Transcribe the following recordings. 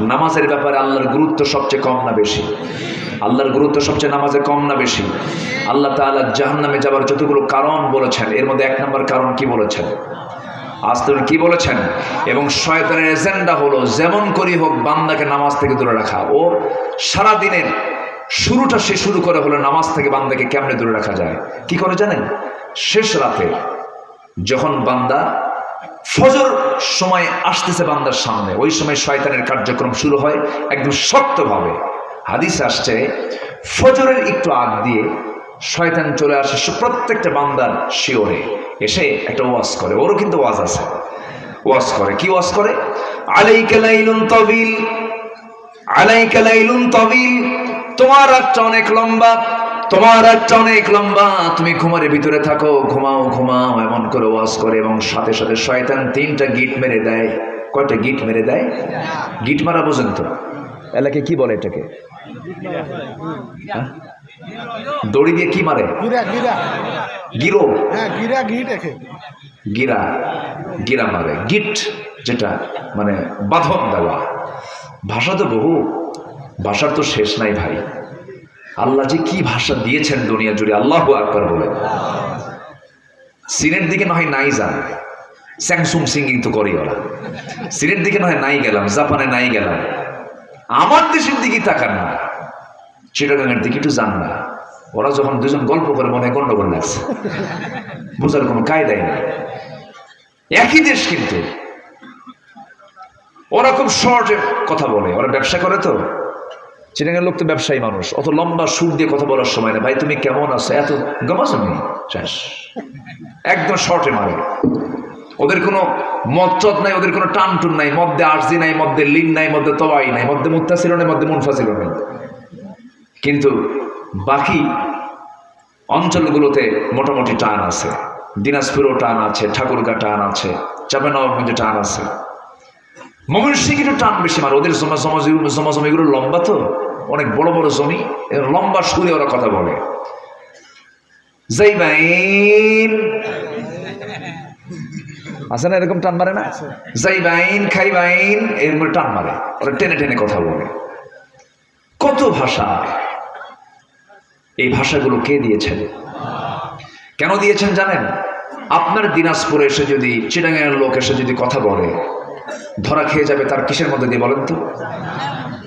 নামাজের ব্যাপারে আল্লাহর গুরুত্ব সবচেয়ে কম না বেশি। আল্লাহর গুরুত্ব সবচেয়ে নামাজে কম না বেশি। আল্লাহ তাআলা জাহান্নামে যাবার যতগুলো কারণ বলেছেন, এর মধ্যে এক নম্বর কারণ কি বলেছেন? আজ তুমি কি বলেছেন? এবং শয়তানের এজেন্ডা হলো, যেমন করি হোক, বান্দাকে নামাজ থেকে দূরে রাখা। ও সারা দিনের শুরুটা সে শুরু করে হলো নামাজ থেকে বান্দাকে কেমনে দূরে রাখা যায়? কি করে জানেন? শেষ রাতে যখন বান্দা ফজর সময় আসতেছে বান্দার সামনে। ওই সময় শয়তানের কার্যক্রম শুরু হয় একদম শক্তভাবে। হাদিস আসছে, ফজরের একটু আগ দিয়ে শয়তান চলে আসে প্রত্যেকটা বান্দার শিওরে। এসে একটা ওয়াজ করে, ওরও কিন্তু ওয়াজ আছে। ওয়াজ করে, কি ওয়াজ করে? আলাইকা লাইলুন তাবিল, আলাইকা লাইলুন তাবিল, তোমার রাতটা অনেক লম্বা। তোমার রাতটা অনেক লম্বা। তুমি ঘুমারের ভিতরে থাকো ঘুমাও ঘুমাও এমন করে ওয়াজ করে এবং সাথে সাথে শয়তান তিনটা গিট মেরে দেয়। কয়টা গিট মেরে দেয়? গিট মারা বোঝেন তো? এলাকায় কি বলে এটাকে? হ্যাঁ? দড়ি দিয়ে কি মারে? গিরা গিরা। গিরো? হ্যাঁ গিরা গিরা গিরা মারে। গিট যেটা মানে বাঁধন দেওয়া। ভাষা তো বহু। ভাষার তো শেষ নাই ভাই। আল্লাহ যে কি ভাষা দিয়েছেন দুনিয়া জুড়ে, আল্লাহ আকবার বলে। সিনের দিকে নয় নাই যান। স্যামসুং সিঙ্গিং তো করি ওরা। সিনের দিকে নয় নাই গেলাম, জাপানে নাই গেলাম। আমার দেশের দিকে তাকান না। চিটাগাঙের দিকে একটু যান না। ওরা যখন দুজন গল্প করে মনে হয় গন্ডগোল লাগছে। বোঝার কোনো কায়দাই নেই। একই দেশ কিন্তু। ওরা খুব শর্টে কথা বলে। ওরা ব্যবসা করে তো। চিটাঙ্গের লোক তো ব্যবসায়ী মানুষ, অত লম্বা সুর দিয়ে কথা বলার সময় না। ভাই, তুমি কেমন আছো? এত গমাসমি শেষ। একদম শর্টে মারে। ওদের কোনো মচ্চত নাই, ওদের কোনো টান টুন নাই মধ্যে আর্জি নাই মধ্যে লিন নাই মধ্যে তবাই নাই মধ্যে মুত্তা ছিল নাই মধ্যে মুনফা ছিল নাই। কিন্তু বাকি অঞ্চলগুলোতে মোটামুটি টান আছে। দিনাজপুরও টান আছে, ঠাকুরগা টান আছে চাপেনবাবগঞ্জে টান আছে। মমিন সিং একটু টান বেশি মার। ওদের জমা জমি- জমা জমিগুলো লম্বা তো। অনেক বড় বড় জমি এর লম্বা সুরে ওরা কথা বলে। যাইবাইন আছে না এরকম টান মারে না? যাইবাইন খাইবাইন এরকম টান মারে। ওরা টেনে টেনে কথা বলে। কত ভাষা? এই ভাষাগুলো কে দিয়েছেন? কেন দিয়েছেন জানেন? আপনার দিনাজপুরে এসে যদি চিটাঙ্গের লোক এসে যদি কথা বলে ধরা খেয়ে যাবে তার কিসের মধ্যে দিয়ে বলেন তো?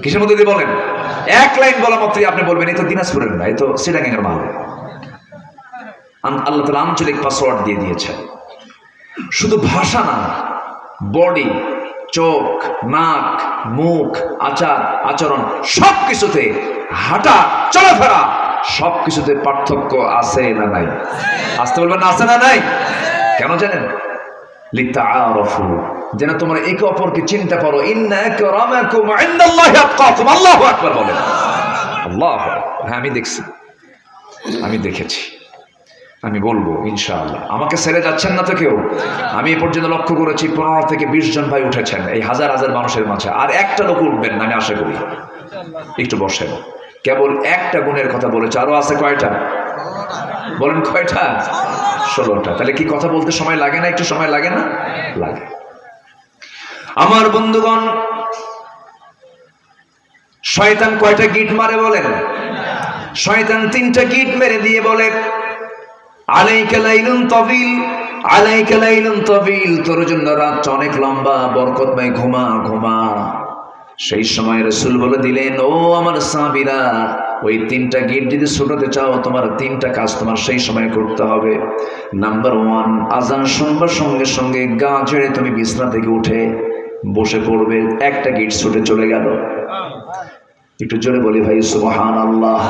কিসের মধ্যে দিয়ে বলেন? এক লাইন বলা মাত্রই আপনি বলবেন, এই তো দিনাজপুরের না, এই তো চিটাঙ্গের মাল। আল্লাহ তালা আঞ্চলিক পাসওয়ার্ড দিয়ে দিয়েছেন। শুধু ভাষা না বডি চোখ, নাক, মুখ, আচার, আচরণ সব কিছুতে হাঁটা, চলাফেরা সব কিছুতে পার্থক্য আছে না নাই? আসতে বলবেন, আছে না নাই? কেন জানেন? লিখতে আরফু যেন তোমরা একে অপরকে চিন্তা করো হ্যাঁ আমি দেখছি। আমি দেখেছি। আমি বলব, ইনশাআল্লাহ। আমাকে ছেড়ে যাচ্ছেন না তো কেউ? আমি এ পর্যন্ত লক্ষ্য করেছি, পনেরো থেকে বিশ জন ভাই উঠেছেন, এই হাজার হাজার মানুষের মাঝে। আর একটা লোক উঠবেন আমি আশা করি। একটু বসেন। কেবল একটা গুণের কথা বলেছে। আরও আছে কয়টা? বলেন কয়টা? ষোলোটা। তাহলে কি কথা বলতে সময় লাগে না? একটু সময় লাগে না? লাগে। আমার বন্ধুগণ, শয়তান কয়টা গিট মারে বলেন? শয়তান তিনটা গিট মেরে দিয়ে বলে, আলাইকা লাইলুন তবিল, আলাইকা লাইলুন তবিল, তোর জন্য রাতটা অনেক লম্বা, বরকতময় ঘুমা ঘুমা। সেই সময় রসুল বলে দিলেন, ও আমার সাবিরা ওই তিনটা গিট যদি ছুটাতে চাও, তোমার তিনটা কাজ তোমার সেই সময় করতে হবে। নাম্বার ওয়ান, আজান শুনবার সঙ্গে সঙ্গে গা ছেড়ে তুমি বিছনা থেকে উঠে বসে পড়বে একটা গিট ছুটে চলে গেল। একটু জোরে বলি ভাই সুবহান আল্লাহ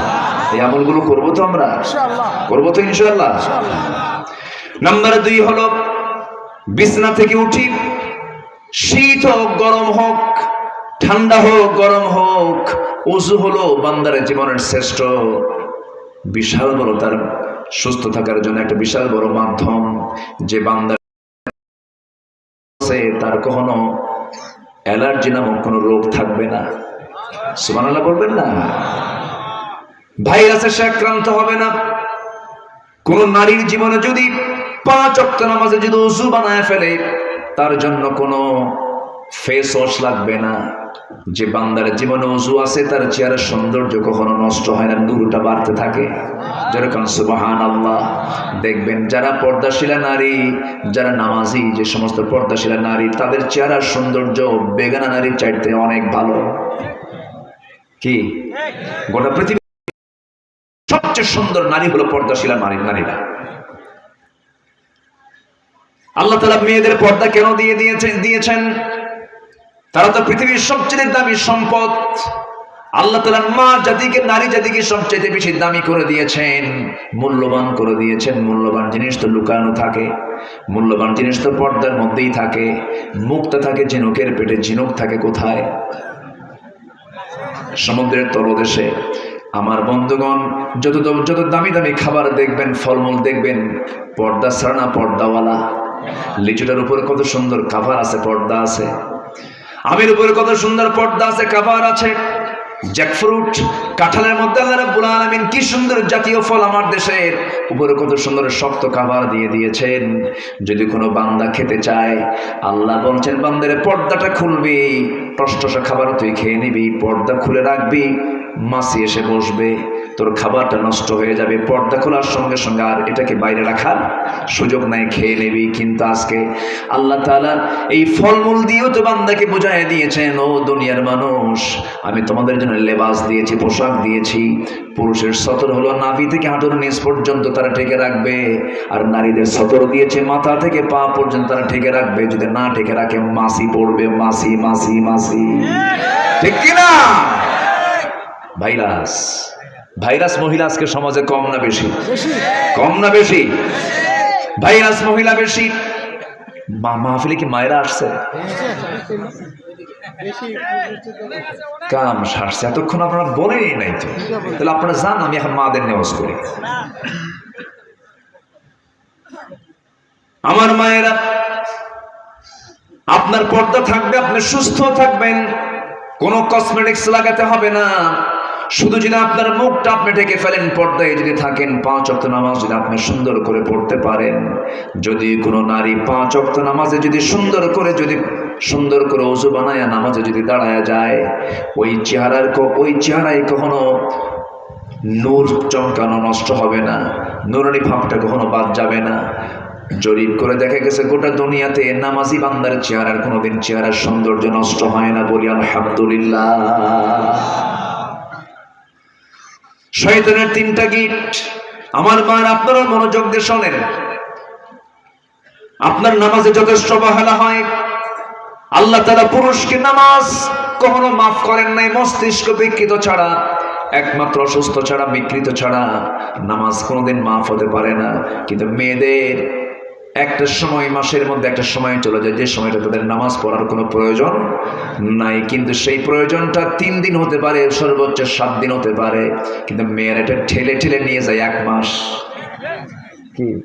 এই আমলগুলো করব তো আমরা? করব তো ইনশাল্লাহ নাম্বার দুই হলো বিছনা থেকে উঠি শীত হোক গরম হোক ঠান্ডা হোক গরম হোক উজু হলো বান্দার জীবনের শ্রেষ্ঠ। বিশাল বড় তার সুস্থ থাকার জন্য একটা বিশাল বড় মাধ্যম যে বান্দার তার কখনো অ্যালার্জি নামক কোনো রোগ থাকবে না। সুমানাল্লাহ বলবেন না। ভাইরাসের সে আক্রান্ত হবে না। কোন নারীর জীবনে যদি পাঁচ অক্ত নামাজে যদি উজু বানায় ফেলে, তার জন্য কোনো ফেস ওয়াশ লাগবে না। যে বান্দার জীবনে অজু আছে, তার চেহারার সৌন্দর্য কখনো নষ্ট হয় না নুরুটা বাড়তে থাকে। যেরকম সুবাহান আল্লাহ দেখবেন যারা পর্দাশীলা নারী, যারা নামাজি, যে সমস্ত পর্দাশীলা নারী, তাদের চেহারার সৌন্দর্য বেগানা নারীর চাইতে অনেক ভালো। কি? গোটা পৃথিবী সবচেয়ে সুন্দর নারী হলো পর্দাশীলা নারী নারীরা। আল্লাহ তালা মেয়েদের পর্দা কেন দিয়ে দিয়েছেন দিয়েছেন? তারা তো পৃথিবীর সবচেয়ে দামি সম্পদ। আল্লাহ তালার মা জাতিকে, নারী জাতিকে সবচেয়ে বেশি দামি করে দিয়েছেন। মূল্যবান করে দিয়েছেন। মূল্যবান জিনিস তো লুকানো থাকে। মূল্যবান জিনিস তো পর্দার মধ্যেই থাকে। মুক্তা থাকে ঝিনুকের পেটে। ঝিনুক থাকে কোথায়? সমুদ্রের তলদেশে। আমার বন্ধুগণ, যত যত দামি দামি খাবার দেখবেন, ফলমূল দেখবেন, পর্দা ছাড়া না পর্দাওয়ালা। লিচুটার উপরে কত সুন্দর কাভার আছে, পর্দা আছে। আমের উপরে কত সুন্দর পর্দা আছে কাভার আছে। জ্যাকফ্রুট কাঁঠালের মধ্যে আল্লাহ রাব্বুল আলামিন কি সুন্দর জাতীয় ফল আমার দেশের। উপরে কত সুন্দর শক্ত খাবার দিয়ে দিয়েছেন। যদি কোনো বান্দা খেতে চায়, আল্লাহ বলছেন, বান্দারে, পর্দাটা খুলবি। টসটসা খাবার তুই খেয়ে নিবি, পর্দা খুলে রাখবি। মাসি এসে বসবে। তোর খাবারটা নষ্ট হয়ে যাবে, পর্দা খোলার সঙ্গে সঙ্গে আর এটাকে বাইরে রাখার সুযোগ নাই, খেয়ে নেবি। কিন্তু আজকে আল্লাহ তাআলা এই ফলমূল দিয়েও তো বান্দাকে বোঝায় দিয়েছেন, ও দুনিয়ার মানুষ, আমি তোমাদের জন্য লেবাস দিয়েছি, পোশাক দিয়েছি। পুরুষের সতর হলো নাভি থেকে হাঁটুর নিচ পর্যন্ত তারা ঠেকে রাখবে, আর নারীদের সতর দিয়েছে মাথা থেকে পা পর্যন্ত তারা ঠেকে রাখবে। যদি না ঠেকে রাখে, মাসি পড়বে, মাসি মাসি মাসি। ঠিক কিনা? ভাইরাস। ভাইরাস মহিলা আজকে সমাজে কম না বেশি? কম না বেশি? ভাইরাস মহিলা বেশি? মাহফিলে কি মায়েরা আসছে? কাম সারছে। এতক্ষণ আপনারা বলেই নাই তো। তাহলে আপনারা জান আমি এখন মাদের নেওয়াজ করি আমার মায়েরা আপনার পর্দা থাকবে আপনি সুস্থ থাকবেন। কোনো কসমেটিক্স লাগাতে হবে না। শুধু যদি আপনার মুখটা আপনি ঢেকে ফেলেন, পর্দায় যদি থাকেন, পাঁচ অক্ত নামাজ যদি আপনি সুন্দর করে পড়তে পারেন, যদি কোনো নারী পাঁচ অক্ত নামাজে যদি সুন্দর করে, যদি সুন্দর করে অজু বানায় নামাজে যদি দাঁড়ায় যায়, ওই চেহারার ওই চেহারায় কখনো নূর চমকানো নষ্ট হবে না, নুরানি ভাবটা কখনো বাদ যাবে না। জরিপ করে দেখা গেছে, গোটা দুনিয়াতে নামাজি বান্দার চেহারার কোনোদিন চেহারার সৌন্দর্য নষ্ট হয় না বলি আলহামদুলিল্লাহ। শয়তানের তিনটা গিট। আমার মার আপনারা মনোযোগ দিয়ে শোনেন। আপনার নামাজে যথেষ্ট অবহেলা হয়। আল্লাহ তারা পুরুষকে নামাজ কখনো মাফ করেন নাই, মস্তিষ্ক বিকৃত ছাড়া, একমাত্র অসুস্থ ছাড়া, বিকৃত ছাড়া। নামাজ কোনোদিন মাফ হতে পারে না। কিন্তু মেয়েদের একটা সময় মাসের মধ্যে একটা সময় চলে যায়, যে সময়টা তাদের নামাজ পড়ার কোনো প্রয়োজন নাই। কিন্তু সেই প্রয়োজনটা তিন দিন হতে পারে, সর্বোচ্চ সাত দিন হতে পারে। কিন্তু মেয়েরা এটা ঠেলে ঠেলে নিয়ে যায় এক মাস। কি?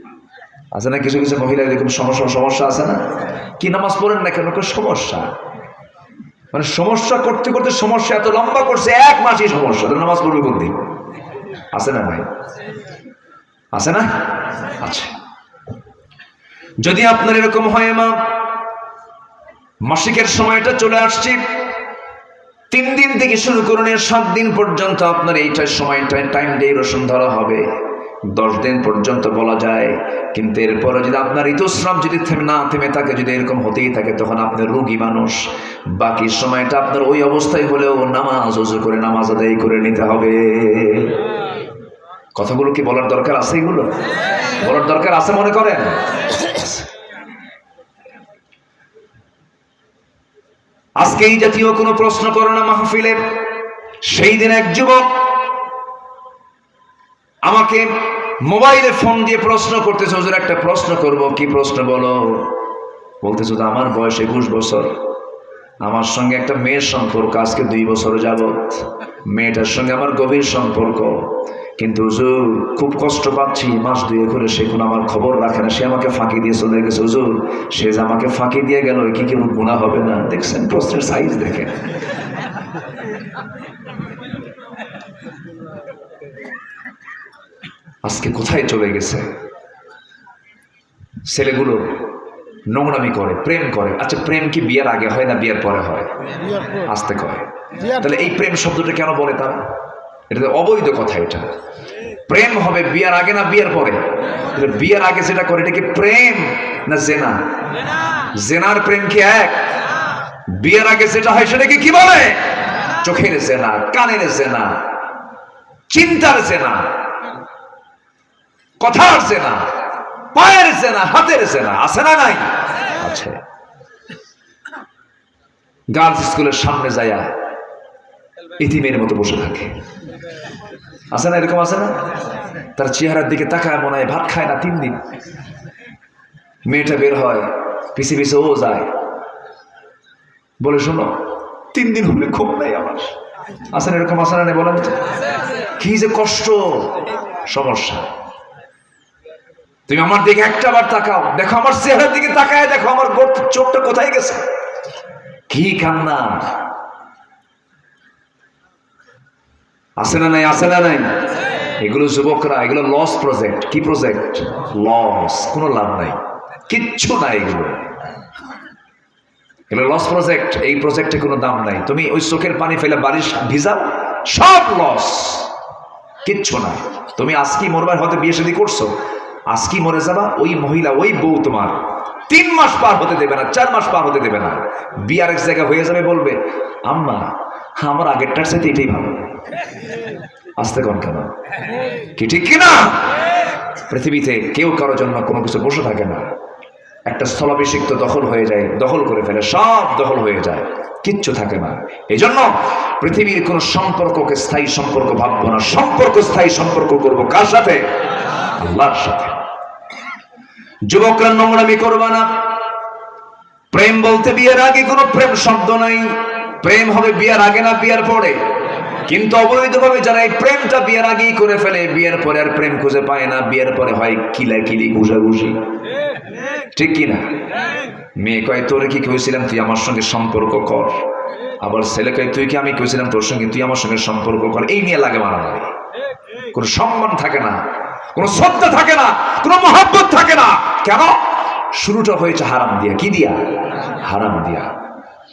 আছে না কিছু কিছু মহিলা এরকম সমস্যা সমস্যা আছে না? কি নামাজ পড়েন না কেন? সমস্যা? মানে সমস্যা করতে করতে সমস্যা এত লম্বা করছে, এক মাসই সমস্যা। তো নামাজ পড়বে কোন দিন আছে না ভাই? আছে না? আচ্ছা। যদি আপনার এরকম হয় মা মাসিকের সময়টা চলে আসছে, তিন দিন থেকে শুরু করুন সাত দিন পর্যন্ত আপনার এইটার সময়টা টাইম ডিউরেশন ধরা হবে। দশ দিন পর্যন্ত বলা যায়, কিন্তু এরপরে যদি আপনার ঋতুস্রাব যদি থেমে না থেমে থাকে, যদি এরকম হতেই থাকে, তখন আপনার রোগী মানুষ। বাকি সময়টা আপনার ওই অবস্থায় হলেও নামাজ করে, নামাজ আদায় করে নিতে হবে। কথাগুলো কি বলার দরকার আছে এগুলো? বলার দরকার আছে মনে করেন? আজকে এই জাতীয় কোনো প্রশ্ন করো না মাহফিলে। সেই দিন এক যুবক আমাকে মোবাইলে ফোন দিয়ে প্রশ্ন করতেছে, হুজুর, একটা প্রশ্ন করব, কি প্রশ্ন বলো? বলতেছে যে আমার বয়স একুশ বছর। আমার সঙ্গে একটা মেয়ের সম্পর্ক, আজকে দুই বছর যাবত মেয়েটার সঙ্গে আমার গভীর সম্পর্ক। কিন্তু হুজুর খুব কষ্ট পাচ্ছি মাস দুয়ে করে সে কোনো আমার খবর রাখে না। সে আমাকে ফাঁকি দিয়ে চলে গেছে। হুজুর সে যে আমাকে ফাঁকি দিয়ে গেল কি কেউ গুণা হবে না? দেখছেন প্রশ্নের সাইজ দেখে। আজকে কোথায় চলে গেছে? ছেলেগুলো নোংরামি করে প্রেম করে। আচ্ছা প্রেম কি বিয়ের আগে হয় না বিয়ের পরে হয়? আসতে কয়। তাহলে এই প্রেম শব্দটা কেন বলে তারা? এটা অবৈধ কথা এটা। প্রেম হবে বিয়ের আগে না বিয়ের পরে? বিয়ের আগে যেটা করে, এটা কি প্রেম না জেনা? জেনার প্রেম কি এক? বিয়ের আগে যেটা হয় সেটাকে কি বলে? চোখের জেনা, কানের জেনা, চিন্তার জেনা, কথার জেনা, পায়ের জেনা, হাতের জেনা, আছে না নাই? আছে। গার্লস স্কুলের সামনে যায়া ইতিমের মতো বসে থাকে। আছে না, এরকম আছে না? তার চেহারার দিকে তাকায় মনে হয়, ভাত খায় না তিন দিন। মেয়েটা বের হয়, পিছে পিছে ও যায়। বলে, শোনো, তিন দিন হলে ঘুম নেই আমার। আছে না, এরকম আছে না বলেন কি যে কষ্ট, সমস্যা। তুমি আমার দিকে একটা বার তাকাও। দেখো, আমার চেহারার দিকে তাকায়, দেখো, আমার চোখটা কোথায় গেছে? কি কান্না। আছে না নাই, আছে না নাই? এগুলো যুবকরা, এগুলো লস প্রজেক্ট কি প্রজেক্ট লস কোনো লাভ নাই। কিচ্ছু নাই এগুলো। এগুলো লস প্রজেক্ট এই প্রজেক্টে কোনো দাম নাই। তুমি ওই চোখের পানি ফেলে বারিশ ভিজাও সব লস কিচ্ছু না তুমি আজকে মরবার হয়তো বিয়ে শাদী করছ? আজকে মরে যাবা? ওই মহিলা, ওই বউ তোমার তিন মাস পার হতে দেবে না, চার মাস পার হতে দেবে না। বিয়ে আরেক জায়গায় হয়ে যাবে বলবে, আম্মা আমার আগেরটার সাথে এটাই ভালো। আসতে কন কেন? কি ঠিক কিনা পৃথিবীতে কেউ কারও জন্য কোনো কিছু বসে থাকে না। একটা স্থলাভিষিক্ত দখল হয়ে যায়, দখল করে ফেলে, সব দখল হয়ে যায়। কিচ্ছু থাকে না। এই জন্য পৃথিবীর কোন সম্পর্ককে স্থায়ী সম্পর্ক ভাববো না। সম্পর্ক স্থায়ী সম্পর্ক করব কার সাথে? আল্লাহর সাথে। যুবকরা নোংরামি করবা না। প্রেম বলতে বিয়ের আগে কোনো প্রেম শব্দ নাই। প্রেম হবে বিয়ের আগে না বিয়ার পরে? কিন্তু অবৈধভাবে যারা এই প্রেমটা বিয়ের আগেই করে ফেলে, বিয়ের পরে আর প্রেম খুঁজে পায় না, বিয়ের পরে হয় কিলা কিলি ঘুষাঘুষি। ঠিক কি না? মেয়ে কয়, তোরে কি কইছিলাম তুই আমার সঙ্গে সম্পর্ক কর? আবার ছেলে কয়, তুই কি আমি কইছিলাম তোর সঙ্গে তুই আমার সঙ্গে সম্পর্ক কর? এই নিয়ে লাগে মারামারি। কোনো সম্মান থাকে না, কোনো শ্রদ্ধা থাকে না, কোনো মহাব্বত থাকে না। কেন? শুরুটা হয়েছে হারাম দিয়া। কি দিয়া? হারাম দিয়া।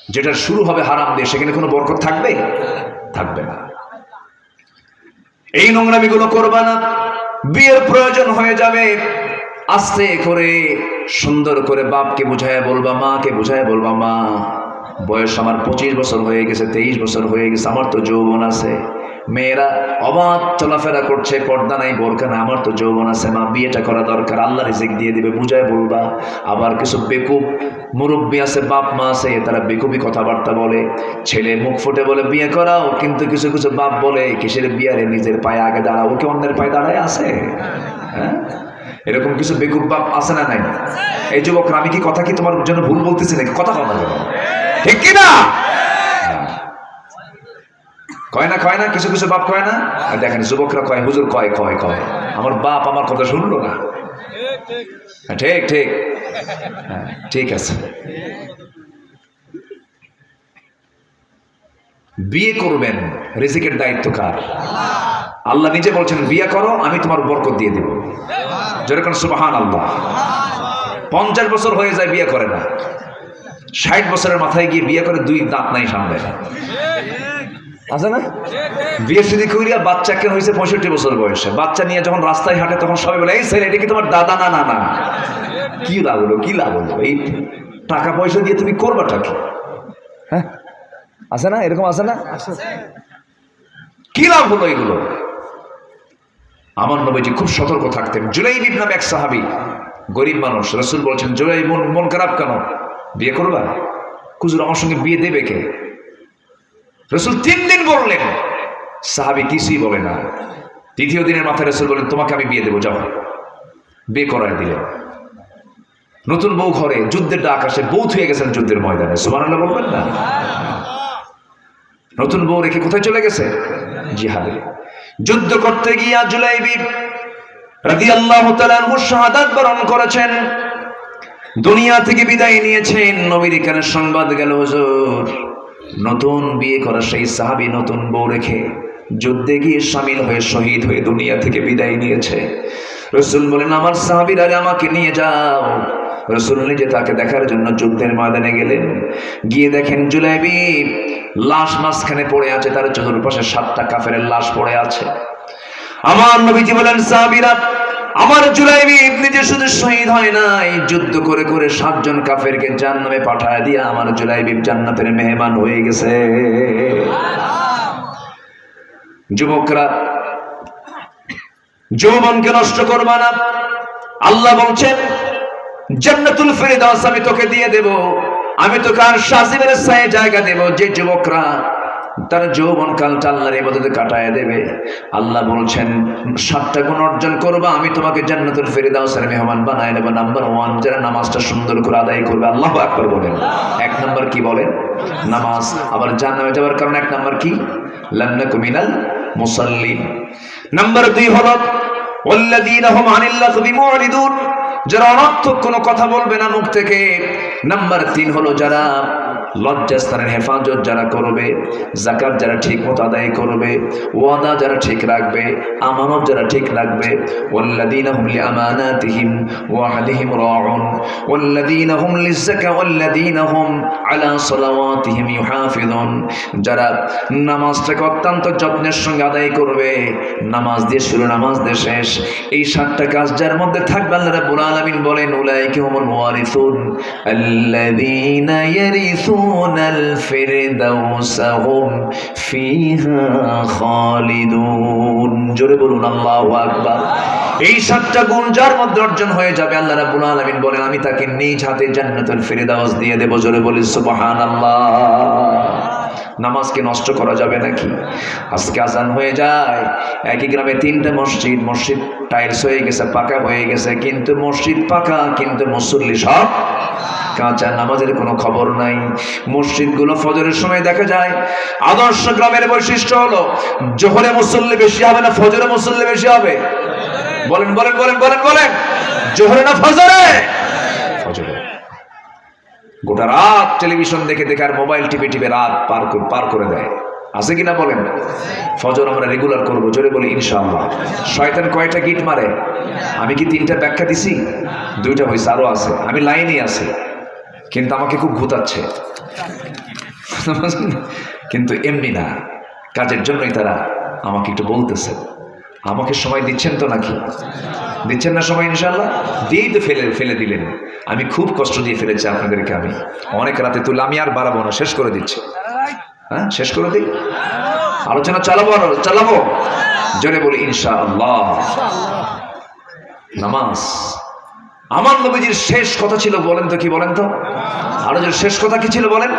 যেটা শুরু হবে হারাম দিয়ে, সেখানে কোনো বরকত থাকবে? থাকবে না। এই নোংরামিগুলো করবা না। বিয়ের প্রয়োজন হয়ে যাবে। আস্তে করে, সুন্দর করে বাপকে বুঝায় বলবা, মাকে বুঝায় বলবা, মা, বয়স আমার পঁচিশ বছর হয়ে গেছে, তেইশ বছর হয়ে গেছে, আমার তো যৌবন আছে। মেয়েরা অবাধ চলাফেরা করছে, পর্দা নাই বোরকা নাই, আমার তো যৌবন আছে মা, বিয়েটা করা দরকার আল্লাহ রিজিক দিয়ে দিবে, বুঝায় বলবা। আবার কিছু বেকুব মুরব্বী আছে, বাপ মা আছে তারা বেকুবি কথাবার্তা বলে, ছেলে মুখ ফুটে বলে, বিয়ে করাও কিন্তু কিছু কিছু বাপ বলে, কিসের বিয়ারে নিজের পায়ে আগে দাঁড়াও কি অন্যের পায়ে দাঁড়ায় আছে। হ্যাঁ? এরকম কিছু বেকুব বাপ আছে না নাই? এই যুবকরা, আমি কি কথা কি তোমার জন্য ভুল বলতেছি নাকি? কথা কথা ঠিক কি না কয় না কয় না কিছু কিছু বাপ কয় না? আর দেখেন যুবকরা কয় হুজুর কয় কয় কয়। আমার বাপ আমার কথা শুনলো না। হ্যাঁ, ঠিক ঠিক। হ্যাঁ ঠিক আছে। বিয়ে করবেন রিজিকের দায়িত্ব কার? আল্লাহ নিজে বলছেন বিয়ে করো আমি তোমার বরকত দিয়ে দেব। যেরকম সুবাহান আল্লাহ পঞ্চাশ বছর হয়ে যায় বিয়ে করে না। ষাট বছরের মাথায় গিয়ে বিয়ে করে দুই দাঁত নাই সামনে। আছে না? বিয়ে শুধু করিয়া বাচ্চা কেন হয়েছে পঁয়ষট্টি বছর বয়সে। বাচ্চা নিয়ে যখন রাস্তায় হাঁটে তখন সবাই বলে, এই ছেলে, এটা কি তোমার দাদা? না না না। কি লাভ হলো, কি লাভ হলো? এই টাকা পয়সা দিয়ে তুমি করবাটা কি? হ্যাঁ? আছে না? এরকম আছে না? কি লাভ হলো এগুলো? আমার নবীজি খুব সতর্ক থাকতেন। জুলাইবিব নামে এক সাহাবি, গরিব মানুষ, রসুল বলছেন জুলাই মন মন খারাপ কেন? বিয়ে করবা? কুজুর আমার সঙ্গে বিয়ে দেবে কে? রসুল তিন দিন বললেন, সাহাবি কিছুই বলে না। তৃতীয় দিনের মাথায় রসুল বলেন তোমাকে আমি বিয়ে দেবো, যাও। বিয়ে করায় দিলেন। নতুন বউ ঘরে যুদ্ধের ডাক আসে বউ থুয়ে গেছেন যুদ্ধের ময়দানে। সুমান বলবেন না? নতুন বউ রেখে কোথায় চলে গেছে? জিহাদে। যুদ্ধ করতে গিয়া জুলাইবি তাআলা আনহু শাহাদাত বরণ করেছেন। দুনিয়া থেকে বিদায় নিয়েছেন। নবীর এখানে সংবাদ গেল, হুজুর। নতুন বিয়ে করা সেই সাহাবী নতুন বউ রেখে যুদ্ধে গিয়ে সামিল হয়ে শহীদ হয়ে দুনিয়া থেকে বিদায় নিয়েছে। রসুল বলেন, আমার সাহাবীরা আমাকে নিয়ে যাও। রসুল নিজে তাকে দেখার জন্য যুদ্ধের ময়দানে গেলেন। গিয়ে দেখেন জুলাইবি লাশ মাঝখানে পড়ে আছে, তার চতুর্পাশে সাতটা কাফের লাশ পড়ে আছে। আমার নবীজি বলেন, সাহাবীরা আমার জুলাইবি নিজে শুধু শহীদ হয় নাই। যুদ্ধ করে করে সাতজন কাফেরকে জান্নামে পাঠায় দিয়ে আমার জুলাইবি জান্নাতের মেহমান হয়ে গেছে। যুবকরা, যৌবনকে নষ্ট করবা না। আল্লাহ বলছেন, জান্নাতুল ফেরদাউস আমি তোকে দিয়ে দেব। আমি তোকে আর শাসিবের সায়ে জায়গা দেব। যে যুবকরা তার যৌবন কালটা আল্লাহর ইবাদতে কাটায় দেবে। আল্লাহ বলছেন, সাতটা গুণ অর্জন করবা, আমি তোমাকে জান্নাতুল ফেরদাউসের মেহমান বানায় নেব নাম্বার ওয়ান যারা নামাজটা সুন্দর করে আদায় করবে, আল্লাহ আকবার বলেন। এক নাম্বার কি বলেন? নামাজ। আবার জান্নামে যাওয়ার কারণ এক নাম্বার কি? লান্নাকু মিনাল মুসাল্লিন। নাম্বার দুই হলো হুম আনিল লাগবি মুরিদুন যারা অনর্থক কোনো কথা বলবে না মুখ থেকে। নাম্বার তিন হলো, যারা লজ্জাস্থানের হেফাজত যারা করবে, জাকাত যারা ঠিক মতো আদায় করবে, ওয়াদা যারা ঠিক রাখবে, আমানত যারা ঠিক রাখবে যারা নামাজটাকে অত্যন্ত যত্নের সঙ্গে আদায় করবে, নামাজ দিয়ে শুরু, নামাজ দিয়ে শেষ, এই সাতটা কাজ যার মধ্যে থাকবে আল্লাহ রাব্বুল বলেন, উলাইকা হুমুল ওয়ারিসুন ফিরদাউসা হুম ফিহা খালিদুন জোরে বলুন الله أكبر এই সাতটা গুণ যার মধ্যে অর্জন হয়ে যাবে, আল্লাহ রাব্বুল আলামিন বলেন, আমি তাকে নিজ হাতে জান্নাতুল ফিরদাউস দিয়ে দেব। জোরে বলি, সুবহানাল্লাহ। নামাজকে নষ্ট করা যাবে নাকি? আজকে আজান হয়ে যায়, একই গ্রামে তিনটা মসজিদ মসজিদ টাইলস হয়ে গেছে, পাকা হয়ে গেছে, কিন্তু মসজিদ পাকা, কিন্তু মুসল্লি সব কাঁচা, নামাজের কোনো খবর নাই। মসজিদগুলো ফজরের সময় দেখা যায়, আদর্শ গ্রামের বৈশিষ্ট্য হলো, জোহরে মুসল্লি বেশি হবে না ফজরে মুসল্লি বেশি হবে? বলেন বলেন বলেন বলেন বলেন, জোহরে না ফজরে? ফজরে গোটা রাত টেলিভিশন দেখে দেখে আর মোবাইল টিপে টিপে রাত পার পার করে দেয়। আছে কিনা বলেন? ফজর আমরা রেগুলার করব, জোরে বলি, ইনশাআল্লাহ। শয়তান কয়টা গিট মারে? আমি কি তিনটা ব্যাখ্যা দিছি? দুইটা হয়েছে আরও আছে। আমি লাইনই আছি। কিন্তু আমাকে খুব ঘুতাচ্ছে। কিন্তু এমনি না। কাজের জন্যই তারা আমাকে একটু বলতেছে। আমাকে সময় দিচ্ছেন তো নাকি? দিচ্ছেন না সময় ইনশাল্লাহ দিয়েই তো ফেলে ফেলে দিলেন। আমি খুব কষ্ট দিয়ে ফেলেছি আপনাদেরকে আমি। অনেক রাতে তুলে আমি আর বাড়াবো না, শেষ করে দিচ্ছি। হ্যাঁ শেষ করে দিই? আলোচনা চালাবো আর চালাবো? জোরে বলি ইনশা আল্লাহ নামাজ। আমার নবীজির শেষ কথা ছিল, বলেন তো কি, বলেন তো? আলোচনার শেষ কথা কি ছিল বলেন?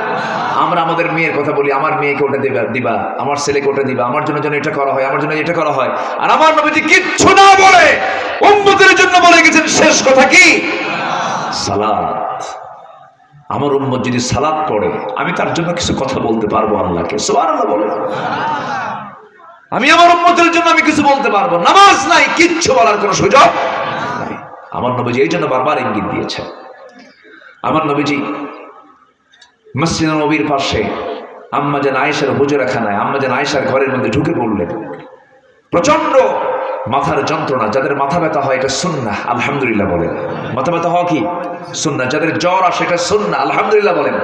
আমরা আমাদের মেয়ের কথা বলি, আমার মেয়েকে ওটা দেবা, দিবা, আমার ছেলেকে ওটা দিবা, আমার জন্য যেন এটা করা হয়, আমার জন্য এটা করা হয়। আর আমার নবীজি কিচ্ছু না বলে, উম্মতের জন্য বলে গেছেন, শেষ কথা কি? সালাত। আমার উম্মত যদি সালাত পড়ে, আমি তার জন্য কিছু কথা বলতে পারব আল্লাহকে। সুবহানাল্লাহ বলে আমি আমার উম্মতের জন্য আমি কিছু বলতে পারব। নামাজ নাই, কিচ্ছু বলার কোনো সুযোগ আমার নবীজি এই জন্য বারবার ইঙ্গিত দিয়েছেন। আমার নবীজি মসজিদ নবীর পাশে আম্মা যেন আয়েশার হুজরাখানায়, আম্মা যেন আয়েশার ঘরের মধ্যে ঢুকে পড়লেন। প্রচণ্ড মাথার যন্ত্রণা, যাদের মাথা ব্যথা হয় এটা সুন্না আলহামদুলিল্লাহ বলেন। মাথা ব্যথা হওয়া কি? সুন্না যাদের জ্বর আসে এটা সুন্না আলহামদুলিল্লাহ বলেন।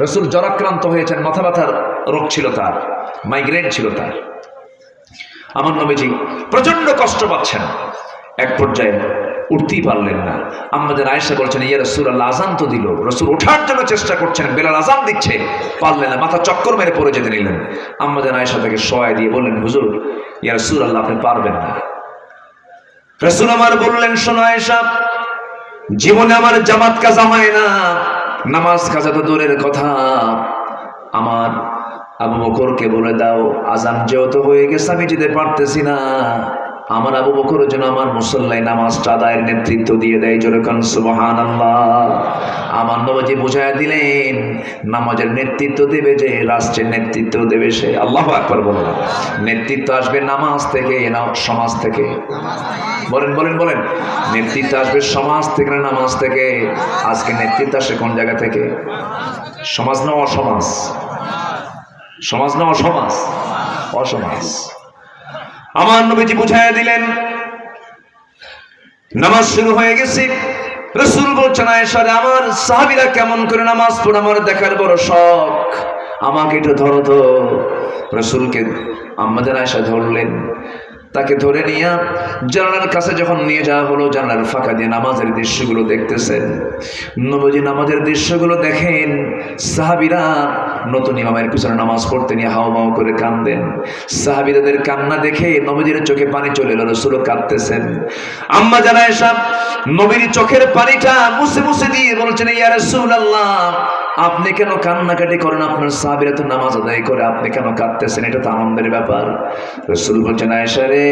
রসুল জ্বরাক্রান্ত হয়েছেন, মাথা ব্যথার রোগ ছিল তার, মাইগ্রেন ছিল তার। আমার নবীজি প্রচণ্ড কষ্ট পাচ্ছেন। এক পর্যায়ে উঠতেই পারলেন না। আমাদের আয়েশা বলছেন, ইয়া রসুল আল্লাহ আজান তো দিল। রসুল ওঠার জন্য চেষ্টা করছেন, বেলাল আজান দিচ্ছে। পারলেন না, মাথা চক্কর মেরে পড়ে যেতে নিলেন। আমাদের আয়েশা তাকে সহায় দিয়ে বললেন, হুজুর, ইয়া রসুল আল্লাহ আপনি পারবেন না। রসুল আমার বললেন, শোনো আয়েশা, জীবনে আমার জামাত কাজা হয় না, নামাজ কাজা তো দূরের কথা। আমার আবু বকরকে বলে দাও আজান যেহেতু হয়ে গেছে, আমি যেতে পারতেছি না। আমার আবু বকর যেন আমার মুসল্লাই নামাজটা আদায়ের নেতৃত্ব দিয়ে দেয় যেরকম সুবহান আমার নবজি বুঝাইয়া দিলেন, নামাজের নেতৃত্ব দেবে যে রাষ্ট্রের নেতৃত্ব দেবে সে। আল্লাহ আকবর বলুন। নেতৃত্ব আসবে নামাজ থেকে, না সমাজ থেকে? বলেন বলেন বলেন। নেতৃত্ব আসবে সমাজ থেকে, না নামাজ থেকে? আজকে নেতৃত্ব আসে কোন জায়গা থেকে? সমাজ না অসমাজ? সমাজ না অসমাজ? অসমাজ। আমার নবীজি বুঝাইয়া দিলেন, নামাজ শুরু হয়ে গেছে। রসুল বলছেন আয়েশারে আমার সাহাবিরা কেমন করে নামাজ পড়ে, আমার দেখার বড় শখ। আমাকে একটু ধরো তো। রসুলকে আমাদের আয়সা ধরলেন। তাকে ধরে নিয়ে জানালার কাছে যখন নিয়ে যাওয়া হলো, জানালার ফাঁকা দিয়ে নামাজের দৃশ্যগুলো দেখতেছেন নবজি নামাজের দৃশ্যগুলো দেখেন, সাহাবিরা নতুন ইমামের পিছনে নামাজ পড়তে নিয়ে হাও মাও করে কান্দেন সাহাবিরাদের কান্না দেখে নবজির চোখে পানি চলে এলো, রসুলও কাঁদতেছেন। আম্মা জানা এসব, নবীর চোখের পানিটা মুছে মুছে দিয়ে বলছেন ইয়ার ইয়া রাসূলুল্লাহ আপনি কেন কান্নাকাটি করেন? আপনার সাহাবিরা তো নামাজ আদায় করে, আপনি কেন কাঁদতেছেন? এটা তো আনন্দের ব্যাপার। রসুল বলছেন, আয়েশা রে,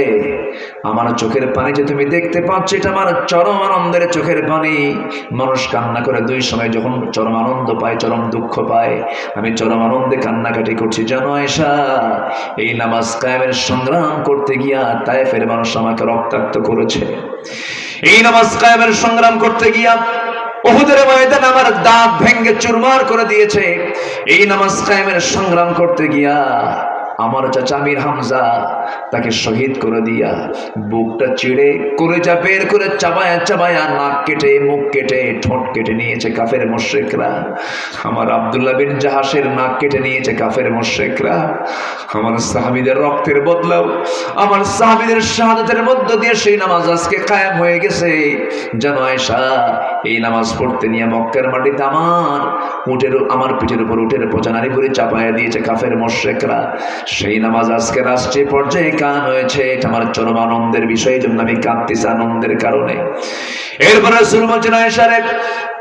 আমার চোখের পানি যে তুমি দেখতে পাচ্ছ, এটা আমার চরম আনন্দের চোখের পানি। মানুষ কান্না করে দুই সময়, যখন চরম আনন্দ পায়, চরম দুঃখ পায়, আমি চরম আনন্দে কান্নাকাটি করছি। জানো আয়েশা, এই নামাজ কায়েমের সংগ্রাম করতে গিয়া তায়েফের মানুষ আমাকে রক্তাক্ত করেছে। এই নামাজ কায়েমের সংগ্রাম করতে গিয়া ওহুদের ময়দান আমার দাঁত ভেঙ্গে চুরমার করে দিয়েছে। এই নামাজ কায়েমের সংগ্রাম করতে গিয়া আমার চাচা আমির হামজা তাকে শহীদ করে দিয়া বুকটা চিড়ে করে যা বের করে চাবায়া চাবায়া নাক কেটে, মুখ কেটে, ঠোঁট কেটে নিয়েছে কাফের মোশেকরা আমার আব্দুল্লাহ বিন জাহাসের নাক কেটে নিয়েছে কাফের মোশেকরা আমার সাহাবিদের রক্তের বদলাও, আমার সাহাবিদের শাহাদাতের মধ্য দিয়ে সেই নামাজ আজকে কায়েম হয়ে গেছে। জানো আয়সা এই নামাজ পড়তে নিয়ে মক্কার মাটিতে আমার উঠের আমার পিঠের উপর উঠের পচা করে চাপায়া দিয়েছে কাফের মোশেকরা সেই নামাজ আজকে রাষ্ট্রীয় পর্যায়ে কান হয়েছে, এটা আমার চরম আনন্দের বিষয় জন্য আমি কাঁদতেছি আনন্দের কারণে। এরপরে রসুল বলছেন সারে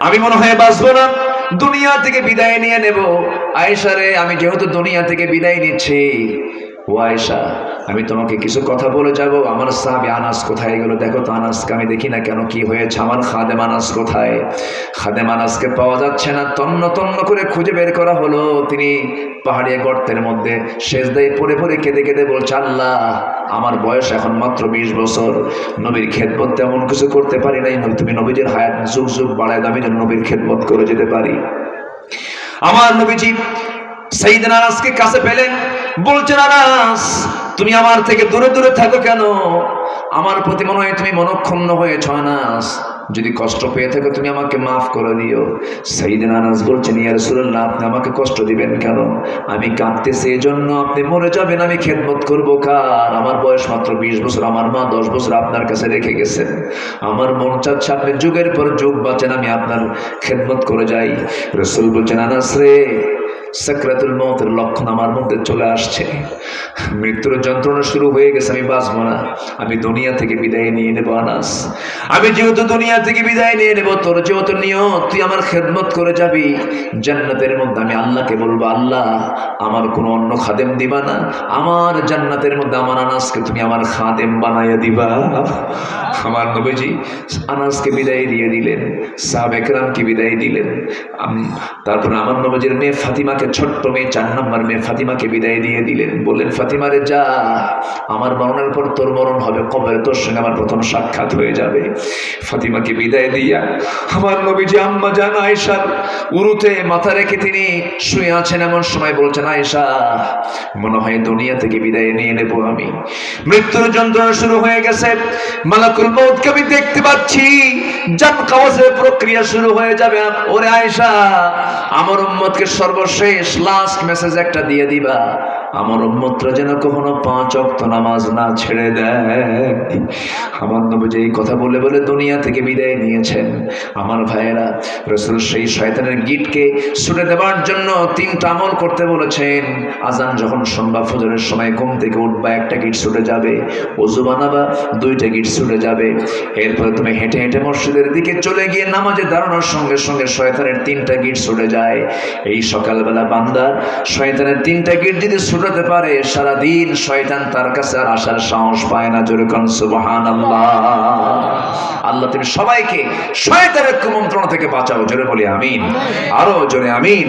আমি মনে হয় বাঁচবো না, দুনিয়া থেকে বিদায় নিয়ে নেব। আয়েশারে আমি যেহেতু দুনিয়া থেকে বিদায় নিচ্ছি, ও আয়েশা আমি তোমাকে কিছু কথা বলে যাব। আমার সাহাবি আনাস কোথায় গেল? দেখো তো আনাসকে আমি দেখি না কেন কি হয়েছে। আমার খাদেম আনাস কোথায়? খাদেম আনাসকে পাওয়া যাচ্ছে না। তন্ন তন্ন করে খুঁজে বের করা হলো। তিনি পাহাড়িয়া গর্তের মধ্যে শেষ দায় পড়ে পড়ে কেঁদে কেঁদে বলছে, আল্লাহ, আমার বয়স এখন মাত্র বিশ বছর। নবীর খেদমত তেমন কিছু করতে পারি নাই। তুমি নবীজির হায়াত যুগ যুগ বাড়ায় দামি যেন নবীর খেদমত করে যেতে পারি। আমার নবীজি সেইদিন আনাসকে কাছে পেলেন। বলছেন, আনাস তুমি আমার থেকে দূরে দূরে থাকো কেন? আমার প্রতি মনে হয় তুমি মনক্ষুণ্ণ হয়েছ আনাস যদি কষ্ট পেয়ে থাকো, তুমি আমাকে মাফ করে দিও। সেইদিন আনাস বলছেন, ইয়া রাসূলুল্লাহ, আপনি আমাকে কষ্ট দিবেন কেন? আমি কাঁদতেছি এই জন্য আপনি মরে যাবেন, আমি খেদমত করব কার? আমার বয়স মাত্র বিশ বছর, আমার মা দশ বছর আপনার কাছে রেখে গেছেন। আমার মন চাচ্ছে আপনি যুগের পর যুগ বাঁচেন, আমি আপনার খেদমত করে যাই। রসুল বলছেন, আনাস রে সাকরাতুল মতের লক্ষণ আমার মধ্যে চলে আসছে। মৃত্যুর যন্ত্রণা শুরু হয়ে গেছে, আমি বাঁচবো না। আমি দুনিয়া থেকে বিদায় নিয়ে নেব, আনাস। আমি যেহেতু দুনিয়া থেকে বিদায় নিয়ে নেব, তোর যেহেতু নিয়ত, তুই আমার খেদমত করে যাবি। জান্নাতের মধ্যে আমি আল্লাহকে বলব, আল্লাহ, আমার কোনো অন্য খাদেম দিবা না। আমার জান্নাতের মধ্যে আমার আনাসকে তুমি আমার খাদেম বানাইয়া দিবা। আমার নবীজি আনাসকে বিদায় দিয়ে দিলেন, সাহাব একরামকে বিদায় দিলেন। তারপর আমার নবীজির মেয়ে ফাতিমাকে ছোট্ট মেয়ে চার নম্বর মেয়ে ফাতিমাকে বিদায় দিয়ে দিলেন। বললেন, ফাতিমারে যা, আমার মরণের পর তোর মরণ হবে, কবরে তোর সঙ্গে আমার প্রথম সাক্ষাৎ হয়ে যাবে। ফাতিমাকে বিদায় দিয়া আমার নবীজি আম্মা জান আয়েশার উরুতে মাথা রেখে তিনি শুয়ে আছেন এমন সময় বলছেন, আয়েশা, মনে হয় দুনিয়া থেকে বিদায় নিয়ে নেব আমি। মৃত্যুর যন্ত্রণা শুরু হয়ে গেছে। মালাকুল মৌতকে আমি দেখতে পাচ্ছি। জান কাওয়াজের প্রক্রিয়া শুরু হয়ে যাবে। ওরে আয়েশা, আমার উম্মতকে সর্বশেষ লাস্ট মেসেজ একটা দিয়ে দিবা। আমার উম্মতরা যেন কখনো পাঁচ অক্ত নামাজ না ছেড়ে দেয়। আমার নবী এই কথা বলে বলে দুনিয়া থেকে বিদায় নিয়েছেন। আমার ভাইয়েরা, রসুল সেই শয়তানের গিটকে ছুটে দেওয়ার জন্য তিনটা আমল করতে বলেছেন। আজান যখন সন্ধ্যা ফজরের সময় ঘুম থেকে উঠবা, একটা গিট ছুটে যাবে, অজু বানাবা, দুইটা গিট ছুটে যাবে। এরপরে তুমি হেঁটে হেঁটে মসজিদের দিকে চলে গিয়ে নামাজে দাঁড়ানোর সঙ্গে সঙ্গে শয়তানের তিনটা গিট ছুটে যায়। এই সকালবেলা বান্দা শয়তানের তিনটা গিট যদি ছুটাতে পারে, সারাদিন শয়তান তার কাছে আর আসার সাহস পায় না, জোরে কন সুবহান আল্লাহ, তুমি সবাইকে শয়তানের কুমন্ত্রণা থেকে বাঁচাও, জোরে বলি আমিন। আরও জোরে আমিন।